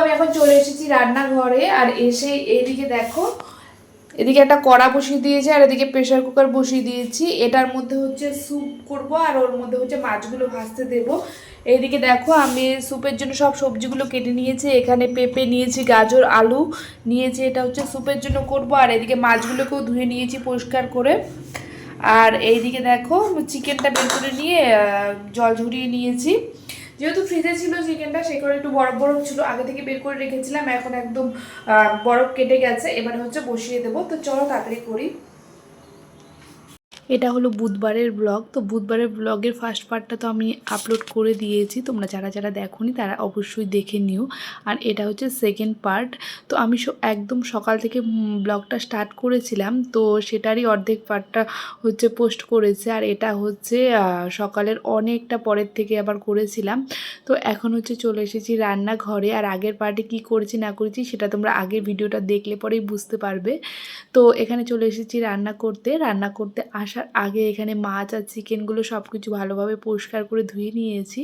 আমি এখন চলে এসেছি রান্নাঘরে, আর এসে এইদিকে দেখো, এদিকে একটা কড়া বসিয়ে দিয়েছি, আর এদিকে প্রেশার কুকার বসিয়ে দিয়েছি। এটার মধ্যে হচ্ছে স্যুপ করব, আর ওর মধ্যে হচ্ছে মাছগুলো ভাজতে দেব। এইদিকে দেখো, আমি স্যুপের জন্য সব সবজিগুলো কেটে নিয়েছি। এখানে পেঁপে নিয়েছি, গাজর, আলু নিয়েছি, এটা হচ্ছে স্যুপের জন্য করব। আর এদিকে মাছগুলোকেও ধুয়ে নিয়েছি পরিষ্কার করে। আর এইদিকে দেখো, চিকেনটা বের করে নিয়ে জল ঝরিয়ে নিয়েছি। যেহেতু ফ্রিজে ছিল চিকেনটা সে করে একটু বরফ বরফ ছিল, আগে থেকে বের করে রেখেছিলাম, এখন একদম বরফ কেটে গেছে, এবার হচ্ছে বসিয়ে দেবো। তো চলো তাড়াতাড়ি করি। এটা হলো বুধবারের ব্লগ তো বুধবারের ব্লগের ফার্স্ট পার্টটা তো আমি আপলোড করে দিয়েছি। তোমরা যারা যারা দেখোনি, তারা অবশ্যই দেখে নিও। আর এটা হচ্ছে সেকেন্ড পার্ট তো আমি একদম সকাল থেকে ব্লগটা স্টার্ট করেছিলাম। তো সেটারই অর্ধেক পার্টটা হচ্ছে পোস্ট করেছে। আর এটা হচ্ছে সকালের অনেকটা পরের থেকে আবার করেছিলাম। তো এখন হচ্ছে চলে এসেছি রান্নাঘরে। আর আগের পার্টে কি করেছি, না করেছি, সেটা তোমরা আগের ভিডিওটা দেখলে পরেই বুঝতে পারবে। তো এখানে চলে এসেছি রান্না করতে। রান্না করতে আসার আগে এখানে মাছ আর চিকেনগুলো সব কিছু ভালোভাবে পরিষ্কার করে ধুয়ে নিয়েছি।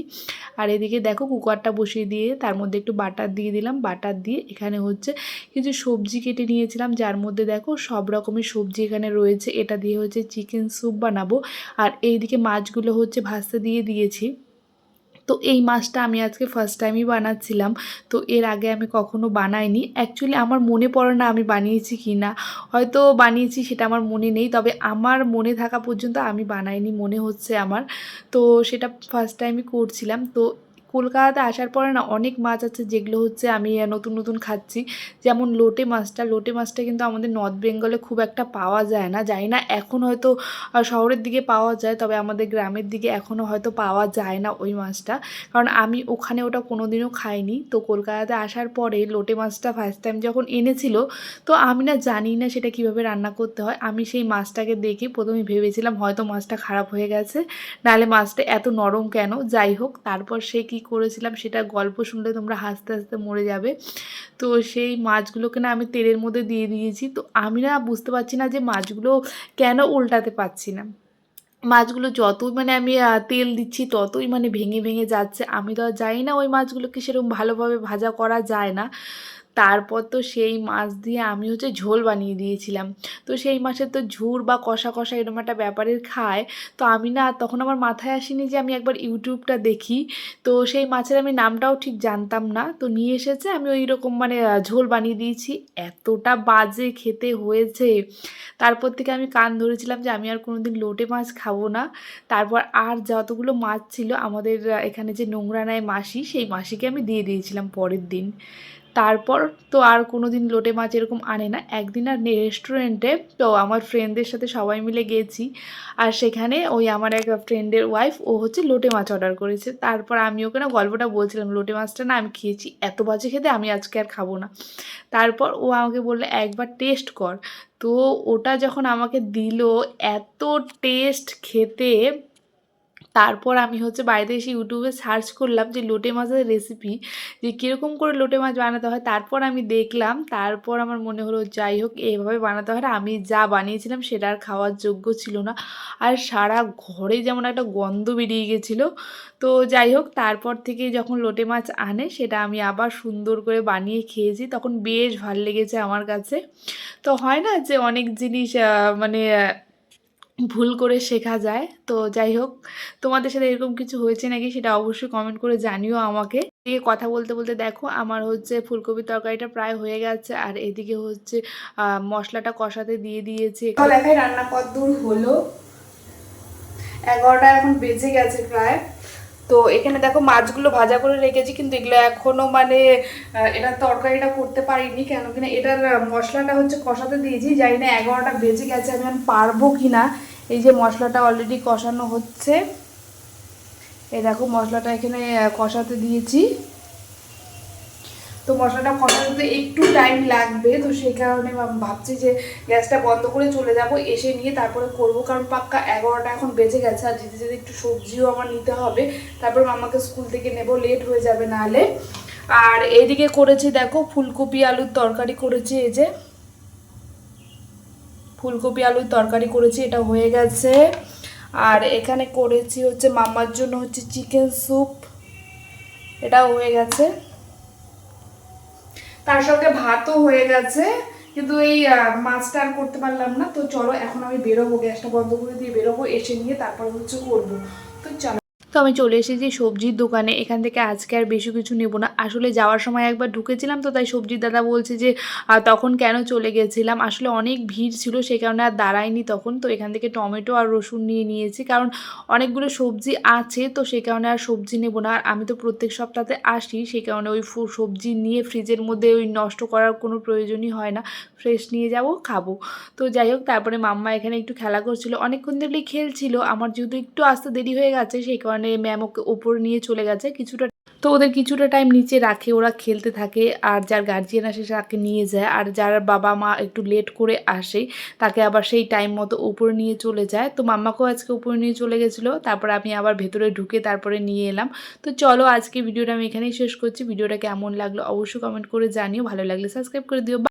আর এদিকে দেখো কুকারটা বসিয়ে দিয়ে তার মধ্যে একটু বাটার দিয়ে দিলাম। বাটার দিয়ে এখানে হচ্ছে কিছু সবজি কেটে নিয়েছিলাম, যার মধ্যে দেখো সব রকমের সবজি এখানে রয়েছে। এটা দিয়ে হচ্ছে চিকেন স্যুপ বানাবো। আর এইদিকে মাছগুলো হচ্ছে ভাজতে দিয়ে দিয়েছি। তো এই মাছটা আমি আজকে ফার্স্ট টাইমই বানাচ্ছিলাম। তো এর আগে আমি কখনো বানাইনি। অ্যাকচুয়ালি আমার মনে পড়ে না আমি বানিয়েছি কি না হয়তো বানিয়েছি সেটা আমার মনে নেই, তবে আমার মনে থাকা পর্যন্ত আমি বানাইনি, মনে হচ্ছে আমার। তো সেটা ফার্স্ট টাইমই করছিলাম। তো কলকাতাতে আসার পরে না অনেক মাছ আছে যেগুলো হচ্ছে আমি নতুন নতুন খাচ্ছি। যেমন লোটে মাছটা লোটে মাছটা কিন্তু আমাদের নর্থ বেঙ্গলে খুব একটা পাওয়া যায় না। জানি না এখন হয়তো শহরের দিকে পাওয়া যায়, তবে আমাদের গ্রামের দিকে এখনও হয়তো পাওয়া যায় না ওই মাছটা। কারণ আমি ওখানে ওটা কোনোদিনও খাইনি। তো কলকাতাতে আসার পরে লোটে মাছটা ফার্স্ট টাইম যখন এনেছিল, তো আমি না জানি না সেটা কীভাবে রান্না করতে হয়। আমি সেই মাছটাকে দেখে প্রথমে ভেবেছিলাম হয়তো মাছটা খারাপ হয়ে গেছে, নাহলে মাছটা এত নরম কেন? যাই হোক, তারপর সে কি করেছিলাম সেটা গল্প শুনলে তোমরা হাসতে হাসতে মরে যাবে। তো সেই মাছগুলোকে না আমি তেলের মধ্যে দিয়ে দিয়েছি। তো আমি না বুঝতে পারছি না যে মাছগুলো কেন উল্টাতে পারছি না। মাছগুলো যতই মানে আমি তেল দিচ্ছি ততই মানে ভেঙে ভেঙে যাচ্ছে। আমি তো আর জানি না ওই মাছগুলোকে সেরকম ভালোভাবে ভাজা করা যায় না। তারপর তো সেই মাছ দিয়ে আমি হচ্ছে ঝোল বানিয়ে দিয়েছিলাম। তো সেই মাছের তো ঝুর বা কষা কষা এরকম একটা ব্যাপারের খায়। তো আমি না তখন আমার মাথায় আসেনি যে আমি একবার ইউটিউবটা দেখি। তো সেই মাছের আমি নামটাও ঠিক জানতাম না। তো নিয়ে এসেছে, আমি ওই রকম মানে ঝোল বানিয়ে দিয়েছি। এতটা বাজে খেতে হয়েছে। তারপর থেকে আমি কান ধরেছিলাম যে আমি আর কোনোদিন লোটে মাছ খাব না। তারপর আর যতগুলো মাছ ছিল, আমাদের এখানে যে নোংরা নেয় মাসি, সেই মাসিকে আমি দিয়ে দিয়েছিলাম পরের দিন। তারপর তো আর কোনো দিন লোটে মাছ এরকম আনে না। একদিন আর রেস্টুরেন্টে তো আমার ফ্রেন্ডদের সাথে সবাই মিলে গেছি। আর সেখানে ওই আমার এক ফ্রেন্ডের ওয়াইফ ও হচ্ছে লোটে মাছ অর্ডার করেছে। তারপর আমি ওকে না গল্পটা বলছিলাম, লোটে মাছটা না আমি খেয়েছি, এত বাজে খেতে আমি আজকে আর খাব না। তারপর ও আমাকে বলল, একবার টেস্ট কর। তো ওটা যখন আমাকে দিল, এত টেস্ট খেতে তারপর আমি হচ্ছে বাড়িতে এসে ইউটিউবে সার্চ করলাম যে লোটে মাছের রেসিপি যে কীরকম করে লোটে মাছ বানাতে হয়। তারপর আমি দেখলাম, তারপর আমার মনে হলো, যাই হোক এইভাবে বানাতে হয় আমি যা বানিয়েছিলাম সেটা আর খাওয়ার যোগ্য ছিল না। আর সারা ঘরে যেমন একটা গন্ধ বেরিয়ে গেছিল। তো যাই হোক, তারপর থেকে যখন লোটে মাছ আনে, সেটা আমি আবার সুন্দর করে বানিয়ে খেয়েছি। তখন বেশ ভালো লেগেছে আমার কাছে। তো হয় না যে অনেক জিনিস মানে ভুল করে শেখা যায়। তো যাই হোক, তোমাদের সাথে এরকম কিছু হয়েছে নাকি সেটা অবশ্যই কমেন্ট করে জানিও আমাকে। এদিকে কথা বলতে বলতে দেখো, আমার হচ্ছে ফুলকপির তরকারিটা প্রায় হয়ে গেছে আর এদিকে হচ্ছে মশলাটা কষাতে দিয়ে দিয়েছে। রান্না কত দূর হলো। এগারোটা এখন বেজে গেছে প্রায়। তো এখানে দেখো মাছগুলো ভাজা করে রেখেছি, কিন্তু এগুলো এখনও মানে এটা তরকারিটা করতে পারিনি কেন কিনা, এটার মশলাটা হচ্ছে কষাতে দিয়েছি, জানি না এগারোটা বেজে গেছে, আমি পারব কি না এই যে মশলাটা অলরেডি কষানো হচ্ছে, এই দেখো মশলাটা এখানে কষাতে দিয়েছি। তো মশলাটা কষাতে একটু টাইম লাগবে, তো সেই কারণে ভাবছি যে গ্যাসটা বন্ধ করে চলে যাব, এসে নিয়ে তারপরে করব। কারণ পাক্কা এগারোটা এখন বেজে গেছে, আর যেতে যেতে একটু সবজিও আমার নিতে হবে, তারপর মামাকে স্কুল থেকে নেব লেট হয়ে যাবে নাহলে। আর এদিকে করেছি দেখো, ফুলকপি আলুর তরকারি করেছি, এই যে। ফুলকপি আলুর তরকারি করেছি, এটা হয়ে গেছে। আর এখানে করেছি হচ্ছে মামার জন্য হচ্ছে চিকেন স্যুপ, এটাও হয়ে গেছে। তার সঙ্গে ভাতও হয়ে গেছে, কিন্তু এই মাছটা আর করতে পারলাম না। তো চলো, এখন আমি বেরোবো, গ্যাসটা বন্ধ করে দিয়ে বেরোবো, এসে নিয়ে তারপর হচ্ছে করব। তো চলো। তো আমি চলে এসেছি সবজির দোকানে। এখান থেকে আজকে আর বেশি কিছু নেব না। আসলে যাওয়ার সময় একবার ঢুকেছিলাম তো তাই সবজির দাদা বলছে যে তখন কেন চলে গেছিলাম? আসলে অনেক ভিড় ছিল সেই কারণে আর দাঁড়ায়নি তখন। তো এখান থেকে টমেটো আর রসুন নিয়ে নিয়েছি, কারণ অনেকগুলো সবজি আছে তো সেই কারণে আর সবজি নেব না। আর আমি তো প্রত্যেক সপ্তাহে আসি সেই কারণে ওই সবজি নিয়ে ফ্রিজের মধ্যে ওই নষ্ট করার কোনো প্রয়োজনই হয় না। ফ্রেশ নিয়ে যাব, খাব। তো যাই হোক, তারপরে মাম্মা এখানে একটু খেলা করছিল। অনেকক্ষণ ধরেই খেলছিল, আমার যেহেতু একটু আসতে দেরি হয়ে গেছে সেই কারণে ম্যাম ওকে ওপরে নিয়ে চলে গেছে কিছুটা, তো ওদের কিছুটা টাইম নিচে রাখে, ওরা খেলতে থাকে আর যার গার্জিয়ান আসে তাকে নিয়ে যায় আর যার বাবা মা একটু লেট করে আসে তাকে আবার সেই টাইম মতো উপরে নিয়ে চলে যায়। তো মাম্মাকেও আজকে উপরে নিয়ে চলে গেছিল, তারপর আমি আবার ভেতরে ঢুকে তারপরে নিয়ে এলাম। তো চলো আজকে ভিডিওটা আমি এখানেই শেষ করছি। ভিডিওটা কেমন লাগল অবশ্যই কমেন্ট করে জানিও, ভালো লাগলে সাবস্ক্রাইব করে দিও।